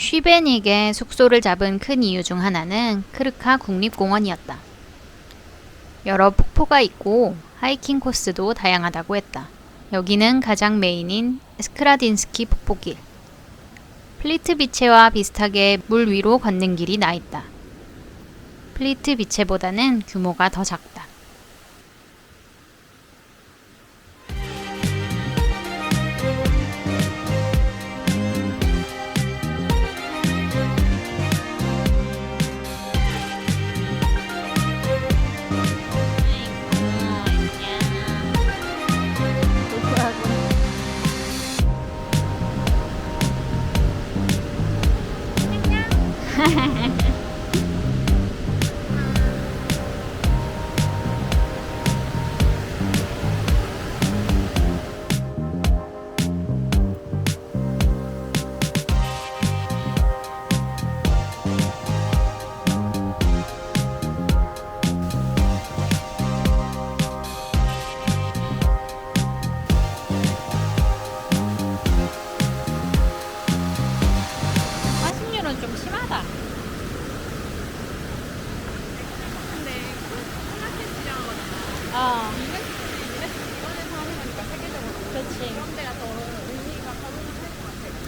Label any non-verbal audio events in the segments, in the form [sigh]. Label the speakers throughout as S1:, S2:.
S1: 쉬베닉의 숙소를 잡은 큰 이유 중 하나는 크르카 국립공원이었다. 여러 폭포가 있고 하이킹 코스도 다양하다고 했다. 여기는 가장 메인인 스크라딘스키 폭포길. 플리트 비체와 비슷하게 물 위로 걷는 길이 나 있다. 플리트 비체보다는 규모가 더 작다.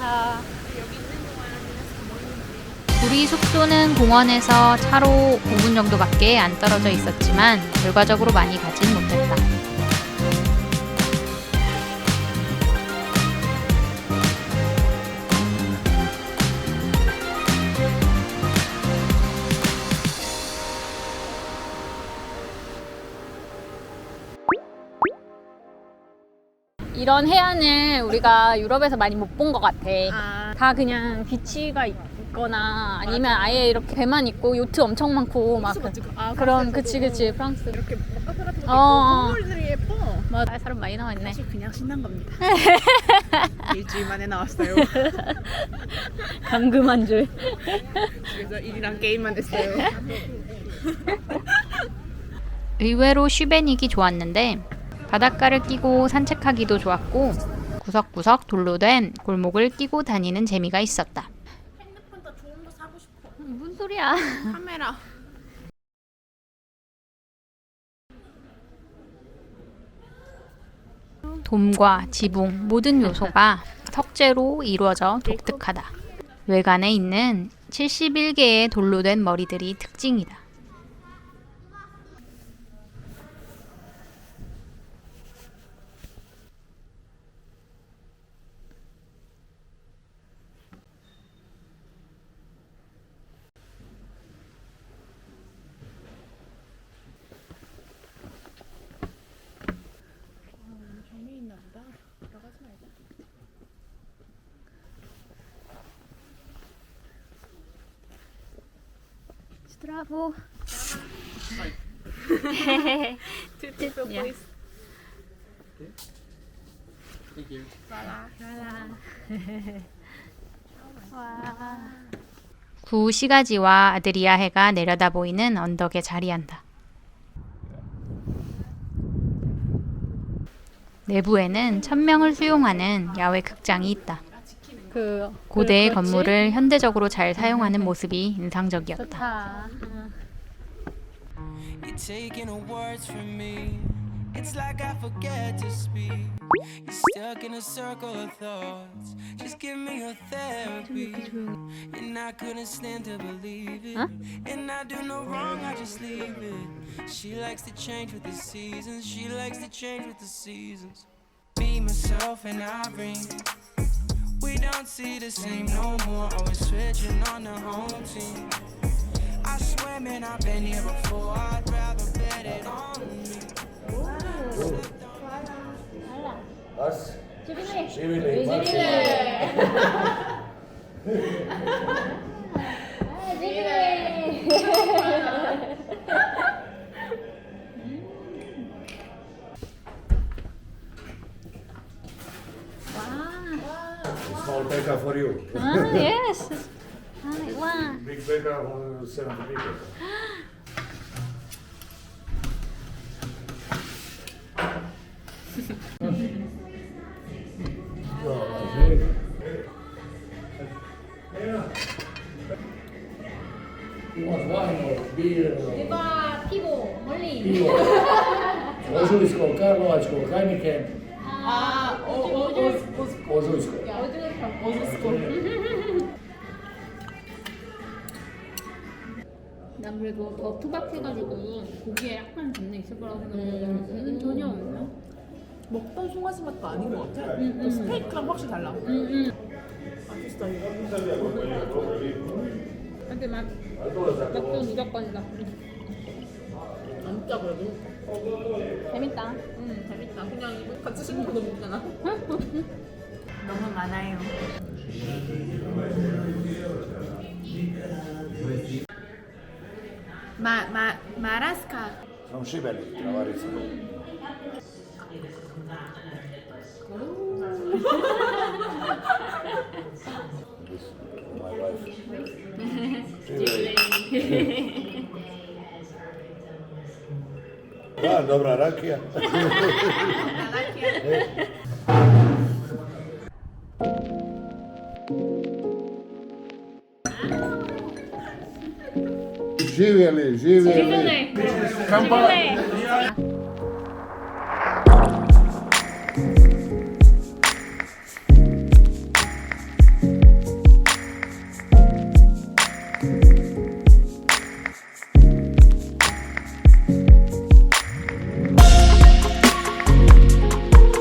S2: 것 같아.
S1: 아, 우리 숙소는 공원에서 차로 5분 정도밖에 안 떨어져 있었지만 결과적으로 많이 가진 못 이런 해안을 우리가 유럽에서 많이 못 본 것 같아.
S2: 아
S1: 다 그냥 비치가 있거나 아니면 아예 이렇게 배만 있고 요트 엄청 많고 막 그-
S2: 아,
S1: 그런
S2: 프랑스에서도
S1: 그치 그치 프랑스
S2: 이렇게 카페 같은 거
S1: 어, 어.
S2: 있고 건물들이 예뻐.
S1: 맞아 사람 많이 나와 있네
S2: 사실 그냥 신난 겁니다. [laughs] 일주일 만에 나왔어요. [laughs]
S1: 감금한 줄 [laughs]
S2: 그래서 일이랑 게임만 됐어요.
S1: 의외로 쉬베닉이 좋았는데 바닷가를 끼고 산책하기도 좋았고 구석구석 돌로 된 골목을 끼고 다니는 재미가 있었다
S2: 핸드폰 더 좋은 거 사고 싶어.
S1: 무슨 소리야
S2: 카메라.
S1: 돔과 지붕 모든 요소가 석재로 이루어져 독특하다. 외관에 있는 71개의 돌로 된 머리들이 특징이다.
S2: 정리 있나 보다. 들어가지 말자.
S1: 스트라보.
S2: Beautiful
S1: Yeah.
S2: place.
S3: Thank you.
S1: 구시가지와 아드리아 해가 내려다 보이는 언덕에 자리한다. 내부에는 천명을 수용하는 야외 극장이 있다.
S4: 그
S1: 고대의
S4: 그렇지?
S1: 건물을 현대적으로 잘 사용하는 모습이 인상적이었다.
S4: 좋다.
S5: You're taking the words from me. It's like I forget to speak. You're stuck in a circle of thoughts. Just give me your therapy. And I couldn't stand to believe it. And I do no wrong, I just leave it. She likes to change with the seasons. She likes to change with the seasons. Be myself and I bring. We don't see the same no more. Always switching on the home team. I swear, man, I've been here before. I'd rather bet it on me.
S3: Us? Civil. Small [laughs] [laughs] becker for you.
S1: 아, yes. 아, 와.
S3: Big becker for 70 people. Yeah, I think. You want wine or beer or
S1: 대박 피고 멀리.
S3: pivo? Ožujsko, Karlovačko, Heineken,
S2: 아, 어, 어.
S4: 난 그래도 더 투박해가지고 고기에 약간 잡내 있을 거라고 생각했는데 전혀 없네.
S2: 먹던 송아지 맛도 아닌 것 같아. 그 스테이크랑 확실히 달라. 맛있어 이거.
S4: 근데 맛 맛도 무조건이다.
S2: 진짜 그래도.
S4: 재밌다.
S2: 음 재밌다. 그냥 같이 거 너무 웃잖아. [laughs] 너무 많아요. 마, 마, 마라스카.
S3: From Šibenik, Travarica. This is my wife. Šibenik. Da, dobra rakija. elegeu e
S4: elegeu e elegeu.